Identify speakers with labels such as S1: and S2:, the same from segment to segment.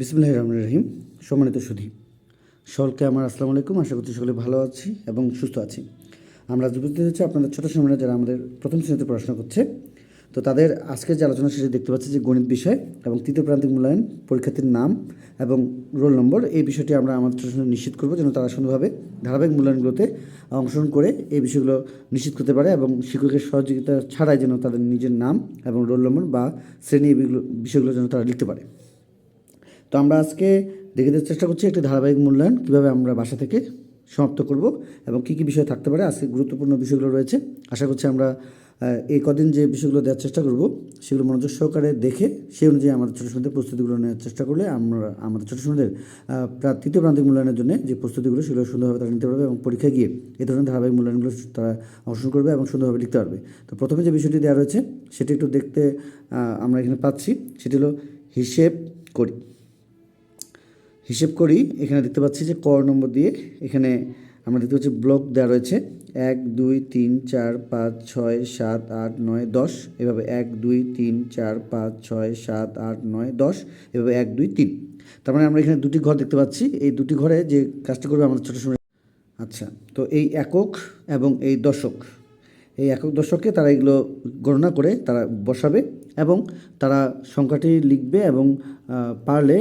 S1: বিসমুল্লাহ রহমান রহিম সম্মানিত সুধী সকলকে আমার আসসালামু আলাইকুম আশা করছি সকলে ভালো আছি এবং সুস্থ আছি আমরা যুবকদের হচ্ছে আপনাদের ছোটো সম্মানে যারা আমাদের প্রথম শ্রেণীতে পড়াশোনা করছে তো তাদের আজকের যে আলোচনা সেটি দেখতে পাচ্ছি যে গণিত বিষয় এবং তৃতীয় প্রান্তিক মূল্যায়ন পরীক্ষার্থীর নাম এবং রোল নম্বর এই বিষয়টি আমরা আমাদের সময় নিশ্চিত করবো যেন তারা সুন্দরভাবে ধারাবাহিক মূল্যায়নগুলোতে অংশগ্রহণ করে এই বিষয়গুলো নিশ্চিত করতে পারে এবং শিক্ষকের সহযোগিতা ছাড়াই যেন তাদের নিজের নাম এবং রোল নম্বর বা শ্রেণী বিষয়গুলো যেন তারা লিখতে পারে তো আমরা আজকে দেখে দেওয়ার চেষ্টা করছি একটি ধারাবাহিক মূল্যায়ন কীভাবে আমরা বাসা থেকে সমাপ্ত করব এবং কী কী বিষয় থাকতে পারে আজকে গুরুত্বপূর্ণ বিষয়গুলো রয়েছে আশা করছি আমরা এই কদিন যে বিষয়গুলো দেওয়ার চেষ্টা করব সেগুলো মনোযোগ সহকারে দেখে সেই অনুযায়ী আমাদের ছোটো সন্ধ্যের প্রস্তুতিগুলো নেওয়ার চেষ্টা করলে আমরা আমাদের ছোটো সন্ধ্যের তৃতীয় প্রান্তিক মূল্যায়নের জন্য যে প্রস্তুতিগুলো সেগুলো সুন্দরভাবে তারা নিতে পারবে এবং পরীক্ষায় গিয়ে এ ধরনের ধারাবাহিক মূল্যায়নগুলো তারা অংশগ্রহণ করবে এবং সুন্দরভাবে লিখতে পারবে তো প্রথমে যে বিষয়টি দেওয়া রয়েছে সেটি একটু দেখতে আমরা এখানে পাচ্ছি সেটি হলো হিসেব করি হিসেব করি এখানে দেখতে পাচ্ছি যে কর নম্বর দিয়ে এখানে আমরা দেখতে পাচ্ছি ব্লক দেওয়া রয়েছে এক দুই তিন চার পাঁচ ছয় সাত আট নয় দশ এভাবে এক দুই তিন চার পাঁচ ছয় সাত আট নয় দশ এভাবে এক দুই তিন তার মানে আমরা এখানে দুটি ঘর দেখতে পাচ্ছি এই দুটি ঘরে যে কাজটি করবে আমাদের ছোটো সময় আচ্ছা তো এই একক এবং এই দশক এই একক দশকে তারা এগুলো গণনা করে তারা বসাবে এবং তারা সংখ্যাটি লিখবে এবং পারলে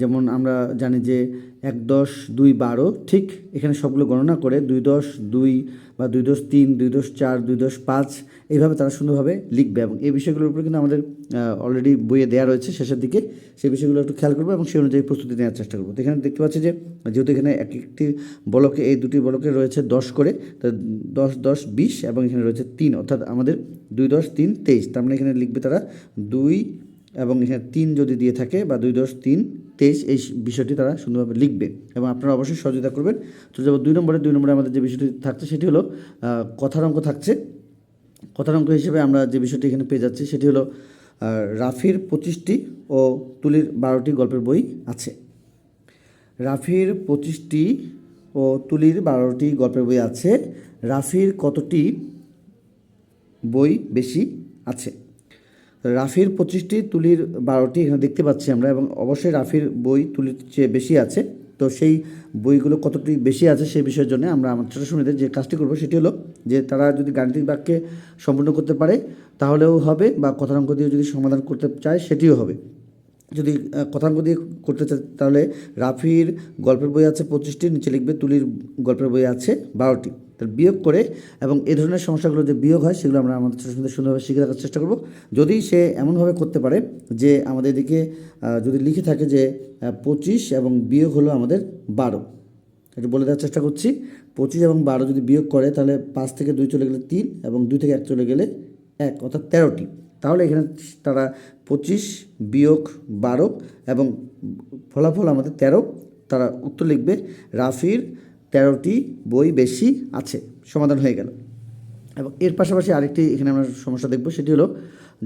S1: যেমন আমরা জানি যে এক দশ দুই বারো ঠিক এখানে সবগুলো গণনা করে দুই দশ দুই বা দুই দশ তিন দুই দশ চার দুই দশ পাঁচ এইভাবে তারা সুন্দরভাবে লিখবে এবং এই বিষয়গুলোর উপরে কিন্তু আমাদের অলরেডি বইয়ে দেওয়া রয়েছে শেষের দিকে সেই বিষয়গুলো একটু খেয়াল করবো এবং সেই অনুযায়ী প্রস্তুতি নেওয়ার চেষ্টা করবো এখানে দেখতে পাচ্ছি যে যেহেতু এখানে এক একটি বলকে এই দুটি বলকে রয়েছে দশ করে তা দশ দশ বিশ এবং এখানে রয়েছে তিন অর্থাৎ আমাদের দুই দশ তিন তেইশ তার মানে এখানে লিখবে তারা দুই এবং এখানে তিন যদি দিয়ে থাকে বা দুই দশ তিন তেইশ এই বিষয়টি তারা সুন্দরভাবে লিখবে এবং আপনারা অবশ্যই সহযোগিতা করবেন তো যাবো দুই নম্বরে দুই নম্বরে আমাদের যে বিষয়টি থাকছে সেটি হলো কথার অঙ্ক থাকছে কথার অঙ্ক হিসেবে আমরা যে বিষয়টি এখানে পেয়ে যাচ্ছি সেটি হলো রাফির পঁচিশটি ও তুলির বারোটি গল্পের বই আছে রাফির পঁচিশটি ও তুলির বারোটি গল্পের বই আছে রাফির কতটি বই বেশি আছে রাফির পঁচিশটি তুলির বারোটি এখানে দেখতে পাচ্ছি আমরা এবং অবশ্যই রাফির বই তুলির চেয়ে বেশি আছে তো সেই বইগুলো কতটি বেশি আছে সেই বিষয়ের জন্য আমরা আমার ছোটো শুনেদের যে কাজটি করবো সেটি হলো যে তারা যদি গাণিতিক বাক্যে সম্পূর্ণ করতে পারে তাহলেও হবে বা কথাঙ্ক দিয়ে যদি সমাধান করতে চায় সেটিও হবে যদি কথাঙ্ক দিয়ে করতে চায় তাহলে রাফির গল্পের বই আছে পঁচিশটি নিচে লিখবে তুলির গল্পের বই আছে বারোটি তার বিয়োগ করে এবং এ ধরনের সমস্যাগুলো যে বিয়োগ হয় সেগুলো আমরা আমাদের ছোটো সুন্দরভাবে শিখে রাখার চেষ্টা করব যদি সে এমনভাবে করতে পারে যে আমাদের এদিকে যদি লিখে থাকে যে পঁচিশ এবং বিয়োগ হলো আমাদের বারো একটু বলে দেওয়ার চেষ্টা করছি পঁচিশ এবং বারো যদি বিয়োগ করে তাহলে পাঁচ থেকে দুই চলে গেলে তিন এবং দুই থেকে এক চলে গেলে এক অর্থাৎ তেরোটি তাহলে এখানে তারা পঁচিশ বিয়োগ বারো এবং ফলাফল আমাদের তেরো তারা উত্তর লিখবে রাফির তেরোটি বই বেশি আছে সমাধান হয়ে গেল এবং এর পাশাপাশি আরেকটি এখানে আমরা সমস্যা দেখব সেটি হলো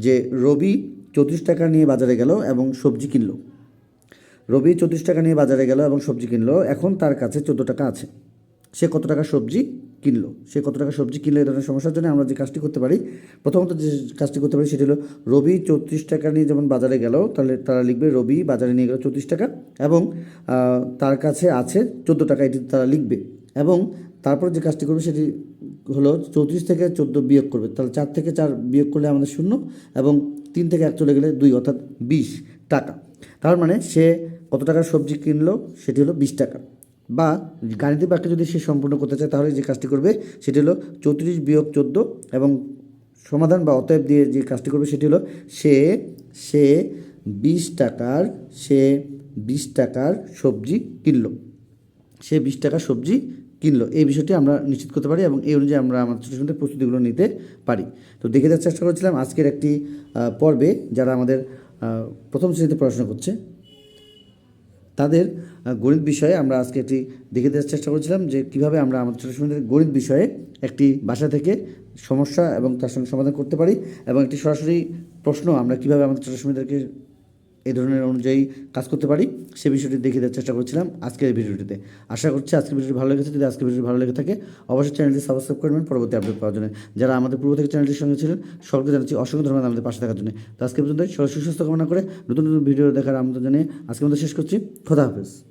S1: যে রবি চৌত্রিশ টাকা নিয়ে বাজারে গেল এবং সবজি কিনলো রবি চৌত্রিশ টাকা নিয়ে বাজারে গেল এবং সবজি কিনলো এখন তার কাছে চোদ্দো টাকা আছে সে কত টাকা সবজি কিনলো সে কত টাকা সবজি কিনলো এই ধরনের সমস্যার জন্য আমরা যে কাজটি করতে পারি প্রথমত যে কাজটি করতে পারি সেটি হলো রবি চৌত্রিশ টাকা নিয়ে যেমন বাজারে গেল তাহলে তারা লিখবে রবি বাজারে নিয়ে গেল চৌত্রিশ টাকা এবং তার কাছে আছে চোদ্দো টাকা এটি তারা লিখবে এবং তারপর যে কাজটি করবে সেটি হলো চৌত্রিশ থেকে চোদ্দ বিয়োগ করবে তাহলে চার থেকে চার বিয়োগ করলে আমাদের শূন্য এবং তিন থেকে এক চলে গেলে দুই অর্থাৎ বিশ টাকা তার মানে সে কত টাকার সবজি কিনলো সেটি হলো বিশ টাকা বা গাণিতিক বাক্য যদি সে সম্পূর্ণ করতে চায় তাহলে যে কাজটি করবে সেটি হলো চৌত্রিশ বিয়োগ চোদ্দ এবং সমাধান বা অতএব দিয়ে যে কাজটি করবে সেটি হলো সে সে বিশ টাকার সে বিশ টাকার সবজি কিনল সে বিশ টাকার সবজি কিনলো এই বিষয়টি আমরা নিশ্চিত করতে পারি এবং এই অনুযায়ী আমরা আমাদের ছোটো ছোটো প্রস্তুতিগুলো নিতে পারি তো দেখে দেওয়ার চেষ্টা করেছিলাম আজকের একটি পর্বে যারা আমাদের প্রথম শ্রেণীতে পড়াশোনা করছে তাদের গণিত বিষয়ে আমরা আজকে একটি দেখে দেওয়ার চেষ্টা করেছিলাম যে কিভাবে আমরা আমাদের ছোটো সমুদ্রের গণিত বিষয়ে একটি বাসা থেকে সমস্যা এবং তার সঙ্গে সমাধান করতে পারি এবং একটি সরাসরি প্রশ্ন আমরা কিভাবে আমাদের ছোটো সমুদ্রকে এই ধরনের অনুযায়ী কাজ করতে পারি সে বিষয়টি দেখে দেওয়ার চেষ্টা করছিলাম আজকের এই ভিডিওটিতে আশা করছি আজকের ভিডিওটি ভালো লেগেছে যদি আজকের ভিডিওটি ভালো লেগে থাকে অবশ্যই চ্যানেলটি সাবস্ক্রাইব করবেন পরবর্তী আপডেট পাওয়ার জন্য যারা আমাদের পূর্ব থেকে চ্যানেলটির সঙ্গে ছিলেন সবকে জানাচ্ছি অসংখ্য ধন্যবাদ আমাদের পাশে থাকার জন্য তো আজকে পর্যন্ত সবাই সুস্থ কামনা করে নতুন নতুন ভিডিও দেখার আমাদের জন্য আজকে আমাদের শেষ করছি খোদা হাফেজ